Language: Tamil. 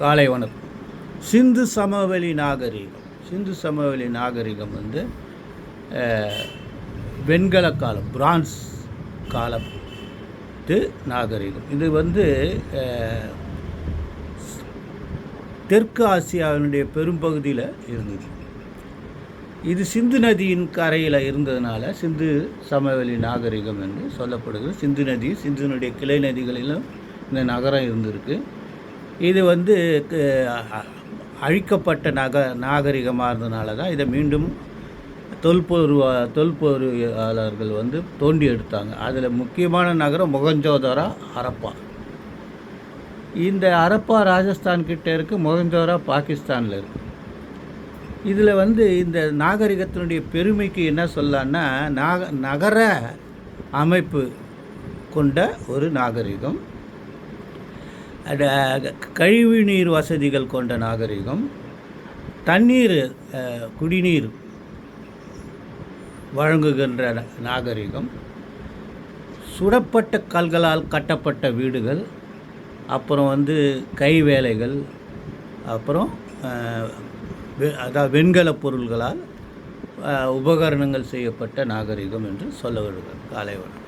காலை வணக்கம். சிந்து சமவெளி நாகரிகம். சிந்து சமவெளி நாகரிகம் வந்து வெண்கல காலம் பிரான்ஸ் காலத்து நாகரிகம். இது வந்து தெற்கு ஆசியாவினுடைய பெரும்பகுதியில் இருந்தது. இது சிந்து நதியின் கரையில் இருந்ததுனால சிந்து சமவெளி நாகரிகம் என்று சொல்லப்படுகிறது. சிந்து நதி சிந்துனுடைய கிளை நதிகளிலும் இந்த நகரம் இருந்திருக்கு. இது வந்து க- அழிக்கப்பட்ட நக நாகரிகமாக இருந்ததுனால தான் இதை மீண்டும் தொல்பொருவா தொல்பொருளாளர்கள் வந்து தோண்டி எடுத்தாங்க. அதில் முக்கியமான நகரம் மொகஞ்சோதரா ஹரப்பா. இந்த ஹரப்பா ராஜஸ்தான் கிட்டே இருக்குது மொகஞ்சோதரா பாகிஸ்தானில் இருக்குது இதில் வந்து இந்த நாகரிகத்தினுடைய பெருமைக்கு என்ன சொல்லலான்னா நாக நகர அமைப்பு கொண்ட ஒரு நாகரிகம். கழிவு கழிவுநீர் வசதிகள் கொண்ட நாகரிகம் தண்ணீர் குடிநீர் வழங்குகின்ற ந- நாகரிகம் சுடப்பட்ட கல்களால் கட்டப்பட்ட வீடுகள் அப்புறம் வந்து கைவேலைகள் அப்புறம் வெ- அதாவது வெண்கல பொருள்களால் உபகரணங்கள் செய்யப்பட்ட நாகரிகம் என்று சொல்ல வருகிறது காலை வணக்கம்.